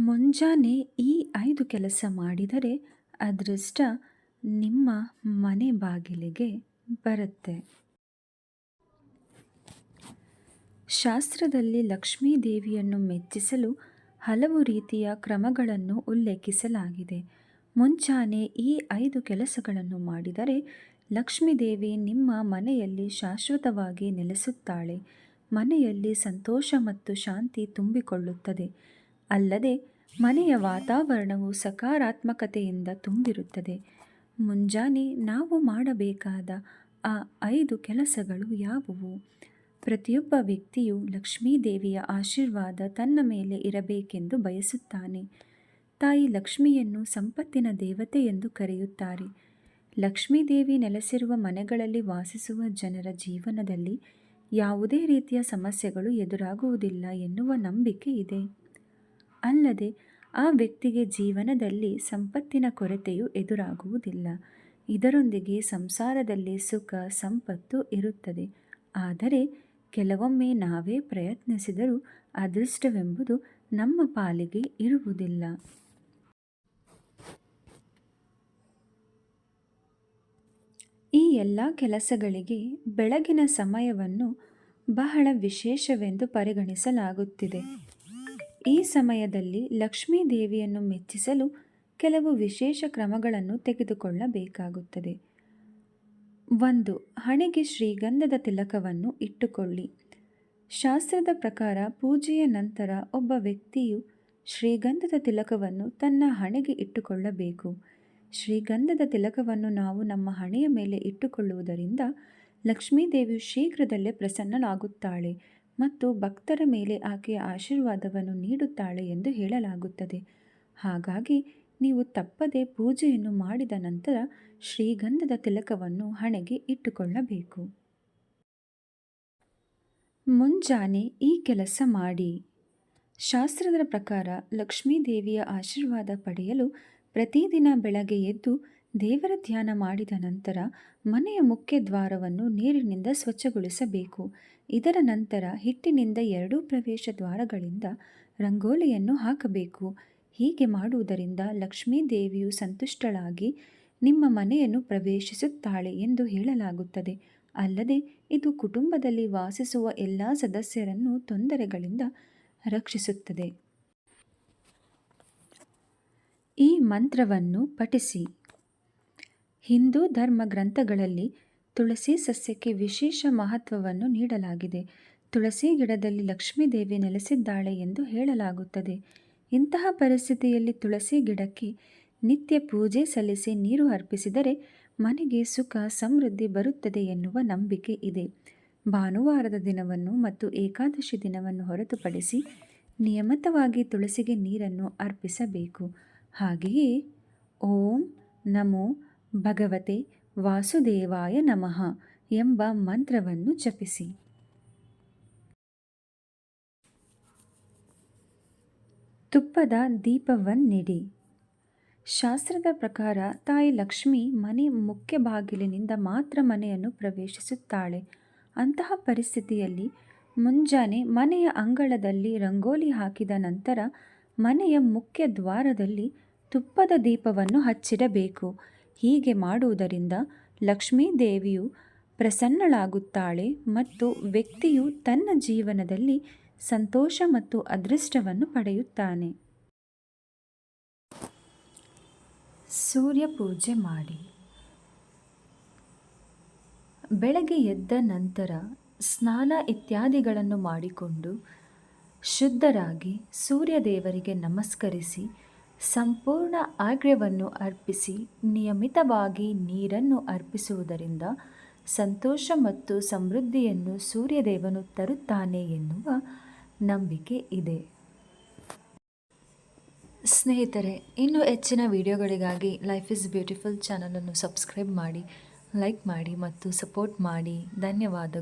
ಮುಂಜಾನೆ ಈ ಐದು ಕೆಲಸ ಮಾಡಿದರೆ ಅದೃಷ್ಟ ನಿಮ್ಮ ಮನೆ ಬಾಗಿಲಿಗೆ ಬರುತ್ತೆ. ಶಾಸ್ತ್ರದಲ್ಲಿ ಲಕ್ಷ್ಮೀ ದೇವಿಯನ್ನು ಮೆಚ್ಚಿಸಲು ಹಲವು ರೀತಿಯ ಕ್ರಮಗಳನ್ನು ಉಲ್ಲೇಖಿಸಲಾಗಿದೆ. ಮುಂಜಾನೆ ಈ ಐದು ಕೆಲಸಗಳನ್ನು ಮಾಡಿದರೆ ಲಕ್ಷ್ಮೀದೇವಿ ನಿಮ್ಮ ಮನೆಯಲ್ಲಿ ಶಾಶ್ವತವಾಗಿ ನೆಲೆಸುತ್ತಾಳೆ. ಮನೆಯಲ್ಲಿ ಸಂತೋಷ ಮತ್ತು ಶಾಂತಿ ತುಂಬಿಕೊಳ್ಳುತ್ತದೆ. ಅಲ್ಲದೆ ಮನೆಯ ವಾತಾವರಣವು ಸಕಾರಾತ್ಮಕತೆಯಿಂದ ತುಂಬಿರುತ್ತದೆ. ಮುಂಜಾನೆ ನಾವು ಮಾಡಬೇಕಾದ ಆ ಐದು ಕೆಲಸಗಳು ಯಾವುವು? ಪ್ರತಿಯೊಬ್ಬ ವ್ಯಕ್ತಿಯು ಲಕ್ಷ್ಮೀದೇವಿಯ ಆಶೀರ್ವಾದ ತನ್ನ ಮೇಲೆ ಇರಬೇಕೆಂದು ಬಯಸುತ್ತಾನೆ. ತಾಯಿ ಲಕ್ಷ್ಮಿಯನ್ನು ಸಂಪತ್ತಿನ ದೇವತೆ ಎಂದು ಕರೆಯುತ್ತಾರೆ. ಲಕ್ಷ್ಮೀದೇವಿ ನೆಲೆಸಿರುವ ಮನೆಗಳಲ್ಲಿ ವಾಸಿಸುವ ಜನರ ಜೀವನದಲ್ಲಿ ಯಾವುದೇ ರೀತಿಯ ಸಮಸ್ಯೆಗಳು ಎದುರಾಗುವುದಿಲ್ಲ ಎನ್ನುವ ನಂಬಿಕೆ ಇದೆ. ಅಲ್ಲದೆ ಆ ವ್ಯಕ್ತಿಗೆ ಜೀವನದಲ್ಲಿ ಸಂಪತ್ತಿನ ಕೊರತೆಯು ಎದುರಾಗುವುದಿಲ್ಲ. ಇದರೊಂದಿಗೆ ಸಂಸಾರದಲ್ಲಿ ಸುಖ, ಸಂಪತ್ತು ಇರುತ್ತದೆ. ಆದರೆ ಕೆಲವೊಮ್ಮೆ ನಾವೇ ಪ್ರಯತ್ನಿಸಿದರೂ ಅದೃಷ್ಟವೆಂಬುದು ನಮ್ಮ ಪಾಲಿಗೆ ಇರುವುದಿಲ್ಲ. ಈ ಎಲ್ಲ ಕೆಲಸಗಳಿಗೆ ಬೆಳಗಿನ ಸಮಯವನ್ನು ಬಹಳ ವಿಶೇಷವೆಂದು ಪರಿಗಣಿಸಲಾಗುತ್ತಿದೆ. ಈ ಸಮಯದಲ್ಲಿ ಲಕ್ಷ್ಮೀ ದೇವಿಯನ್ನು ಮೆಚ್ಚಿಸಲು ಕೆಲವು ವಿಶೇಷ ಕ್ರಮಗಳನ್ನು ತೆಗೆದುಕೊಳ್ಳಬೇಕಾಗುತ್ತದೆ. ಒಂದು, ಹಣೆಗೆ ಶ್ರೀಗಂಧದ ತಿಲಕವನ್ನು ಇಟ್ಟುಕೊಳ್ಳಿ. ಶಾಸ್ತ್ರದ ಪ್ರಕಾರ ಪೂಜೆಯ ನಂತರ ಒಬ್ಬ ವ್ಯಕ್ತಿಯು ಶ್ರೀಗಂಧದ ತಿಲಕವನ್ನು ತನ್ನ ಹಣೆಗೆ ಇಟ್ಟುಕೊಳ್ಳಬೇಕು. ಶ್ರೀಗಂಧದ ತಿಲಕವನ್ನು ನಾವು ನಮ್ಮ ಹಣೆಯ ಮೇಲೆ ಇಟ್ಟುಕೊಳ್ಳುವುದರಿಂದ ಲಕ್ಷ್ಮೀದೇವಿಯು ಶೀಘ್ರದಲ್ಲೇ ಪ್ರಸನ್ನಳಾಗುತ್ತಾಳೆ ಮತ್ತು ಭಕ್ತರ ಮೇಲೆ ಆಕೆಯ ಆಶೀರ್ವಾದವನ್ನು ನೀಡುತ್ತಾಳೆ ಎಂದು ಹೇಳಲಾಗುತ್ತದೆ. ಹಾಗಾಗಿ ನೀವು ತಪ್ಪದೆ ಪೂಜೆಯನ್ನು ಮಾಡಿದ ನಂತರ ಶ್ರೀಗಂಧದ ತಿಲಕವನ್ನು ಹಣೆಗೆ ಇಟ್ಟುಕೊಳ್ಳಬೇಕು. ಮುಂಜಾನೆ ಈ ಕೆಲಸ ಮಾಡಿ. ಶಾಸ್ತ್ರದ ಪ್ರಕಾರ ಲಕ್ಷ್ಮೀದೇವಿಯ ಆಶೀರ್ವಾದ ಪಡೆಯಲು ಪ್ರತಿದಿನ ಬೆಳಗ್ಗೆ ಎದ್ದು ದೇವರ ಧ್ಯಾನ ಮಾಡಿದ ನಂತರ ಮನೆಯ ಮುಖ್ಯ ದ್ವಾರವನ್ನು ನೀರಿನಿಂದ ಸ್ವಚ್ಛಗೊಳಿಸಬೇಕು. ಇದರ ನಂತರ ಹಿಟ್ಟಿನಿಂದ ಎರಡೂ ಪ್ರವೇಶ ದ್ವಾರಗಳಿಂದ ರಂಗೋಲಿಯನ್ನು ಹಾಕಬೇಕು. ಹೀಗೆ ಮಾಡುವುದರಿಂದ ಲಕ್ಷ್ಮೀ ದೇವಿಯು ಸಂತುಷ್ಟಳಾಗಿ ನಿಮ್ಮ ಮನೆಯನ್ನು ಪ್ರವೇಶಿಸುತ್ತಾಳೆ ಎಂದು ಹೇಳಲಾಗುತ್ತದೆ. ಅಲ್ಲದೆ ಇದು ಕುಟುಂಬದಲ್ಲಿ ವಾಸಿಸುವ ಎಲ್ಲ ಸದಸ್ಯರನ್ನು ತೊಂದರೆಗಳಿಂದ ರಕ್ಷಿಸುತ್ತದೆ. ಈ ಮಂತ್ರವನ್ನು ಪಠಿಸಿ. ಹಿಂದೂ ಧರ್ಮ ಗ್ರಂಥಗಳಲ್ಲಿ ತುಳಸಿ ಸಸ್ಯಕ್ಕೆ ವಿಶೇಷ ಮಹತ್ವವನ್ನು ನೀಡಲಾಗಿದೆ. ತುಳಸಿ ಗಿಡದಲ್ಲಿ ಲಕ್ಷ್ಮೀದೇವಿ ನೆಲೆಸಿದ್ದಾಳೆ ಎಂದು ಹೇಳಲಾಗುತ್ತದೆ. ಇಂತಹ ಪರಿಸ್ಥಿತಿಯಲ್ಲಿ ತುಳಸಿ ಗಿಡಕ್ಕೆ ನಿತ್ಯ ಪೂಜೆ ಸಲ್ಲಿಸಿ ನೀರು ಅರ್ಪಿಸಿದರೆ ಮನೆಗೆ ಸುಖ, ಸಮೃದ್ಧಿ ಬರುತ್ತದೆ ಎನ್ನುವ ನಂಬಿಕೆ ಇದೆ. ಭಾನುವಾರದ ದಿನವನ್ನು ಮತ್ತು ಏಕಾದಶಿ ದಿನವನ್ನು ಹೊರತುಪಡಿಸಿ ನಿಯಮಿತವಾಗಿ ತುಳಸಿಗೆ ನೀರನ್ನು ಅರ್ಪಿಸಬೇಕು. ಹಾಗೆಯೇ ಓಂ ನಮೋ ಭಗವತೆ, ವಾಸುದೇವಾಯ ನಮಃ ಎಂಬ ಮಂತ್ರವನ್ನು ಜಪಿಸಿ. ತುಪ್ಪದ ದೀಪವನ್ನಿಡಿ. ಶಾಸ್ತ್ರದ ಪ್ರಕಾರ ತಾಯಿ ಲಕ್ಷ್ಮಿ ಮನೆ ಮುಖ್ಯ ಬಾಗಿಲಿನಿಂದ ಮಾತ್ರ ಮನೆಯನ್ನು ಪ್ರವೇಶಿಸುತ್ತಾಳೆ. ಅಂತಹ ಪರಿಸ್ಥಿತಿಯಲ್ಲಿ ಮುಂಜಾನೆ ಮನೆಯ ಅಂಗಳದಲ್ಲಿ ರಂಗೋಲಿ ಹಾಕಿದ ನಂತರ ಮನೆಯ ಮುಖ್ಯ ದ್ವಾರದಲ್ಲಿ ತುಪ್ಪದ ದೀಪವನ್ನು ಹಚ್ಚಿಡಬೇಕು. ಹೀಗೆ ಮಾಡುವುದರಿಂದ ಲಕ್ಷ್ಮೀ ದೇವಿಯು ಪ್ರಸನ್ನಳಾಗುತ್ತಾಳೆ ಮತ್ತು ವ್ಯಕ್ತಿಯು ತನ್ನ ಜೀವನದಲ್ಲಿ ಸಂತೋಷ ಮತ್ತು ಅದೃಷ್ಟವನ್ನು ಪಡೆಯುತ್ತಾನೆ. ಸೂರ್ಯ ಪೂಜೆ ಮಾಡಿ. ಬೆಳಗ್ಗೆ ಎದ್ದ ನಂತರ ಸ್ನಾನ ಇತ್ಯಾದಿಗಳನ್ನು ಮಾಡಿಕೊಂಡು ಶುದ್ಧರಾಗಿ ಸೂರ್ಯ ದೇವರಿಗೆ ನಮಸ್ಕರಿಸಿ ಸಂಪೂರ್ಣ ಆಗ್ರ್ಯವನ್ನು ಅರ್ಪಿಸಿ ನಿಯಮಿತವಾಗಿ ನೀರನ್ನು ಅರ್ಪಿಸುವುದರಿಂದ ಸಂತೋಷ ಮತ್ತು ಸಮೃದ್ಧಿಯನ್ನು ಸೂರ್ಯದೇವನು ತರುತ್ತಾನೆ ಎನ್ನುವ ನಂಬಿಕೆ ಇದೆ. ಸ್ನೇಹಿತರೆ, ಇನ್ನೂ ಹೆಚ್ಚಿನ ವಿಡಿಯೋಗಳಿಗಾಗಿ ಲೈಫ್ ಇಸ್ ಬ್ಯೂಟಿಫುಲ್ ಚಾನಲನ್ನು ಸಬ್ಸ್ಕ್ರೈಬ್ ಮಾಡಿ ಲೈಕ್ ಮಾಡಿ ಮತ್ತು ಸಪೋರ್ಟ್ ಮಾಡಿ. ಧನ್ಯವಾದಗಳು.